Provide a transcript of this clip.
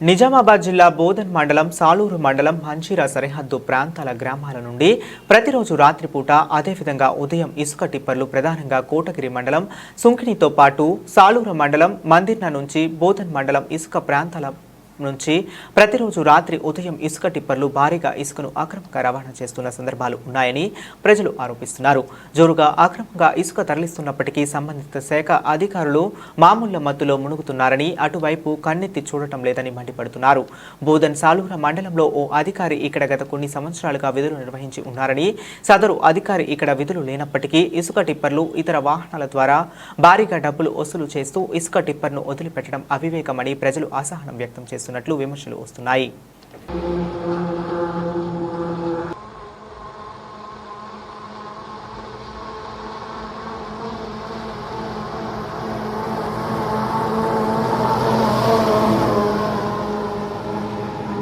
నిజామాబాద్ జిల్లా బోధన్ మండలం సాలూరు మండలం మంచిరా సరిహద్దు ప్రాంతాల గ్రామాల నుండి ప్రతిరోజు రాత్రిపూట అదేవిధంగా ఉదయం ఇసుక టిప్పర్లు ప్రధానంగా కోటగిరి మండలం సుంకిణితో పాటు సాలూరు మండలం మందిర్న నుంచి బోధన్ మండలం ఇసుక ప్రాంతాల నుంచి ప్రతిరోజు రాత్రి ఉదయం ఇసుక టిప్పర్లు భారీగా ఇసుకను అక్రమంగా రవాణా చేస్తున్న సందర్భాలు ఉన్నాయని ప్రజలు ఆరోపిస్తున్నారు. జోరుగా అక్రమంగా ఇసుక తరలిస్తున్నప్పటికీ సంబంధిత శాఖ అధికారులు మామూళ్ళ మత్తులో మునుగుతున్నారని అటువైపు కన్నెత్తి చూడటం లేదని మండిపడుతున్నారు. బోధన్ సాలూర మండలంలో ఓ అధికారి ఇక్కడ గత కొన్ని సంవత్సరాలుగా విధులు నిర్వహించి ఉన్నారని సదరు అధికారి ఇక్కడ విధులు లేనప్పటికీ ఇసుక టిప్పర్లు ఇతర వాహనాల ద్వారా భారీగా డబ్బులు వసూలు చేస్తూ ఇసుక టిప్పర్ను వదిలిపెట్టడం అవివేకమని ప్రజలు అసహనం వ్యక్తం చేస్తున్నట్లు విమర్శలు వస్తున్నాయి.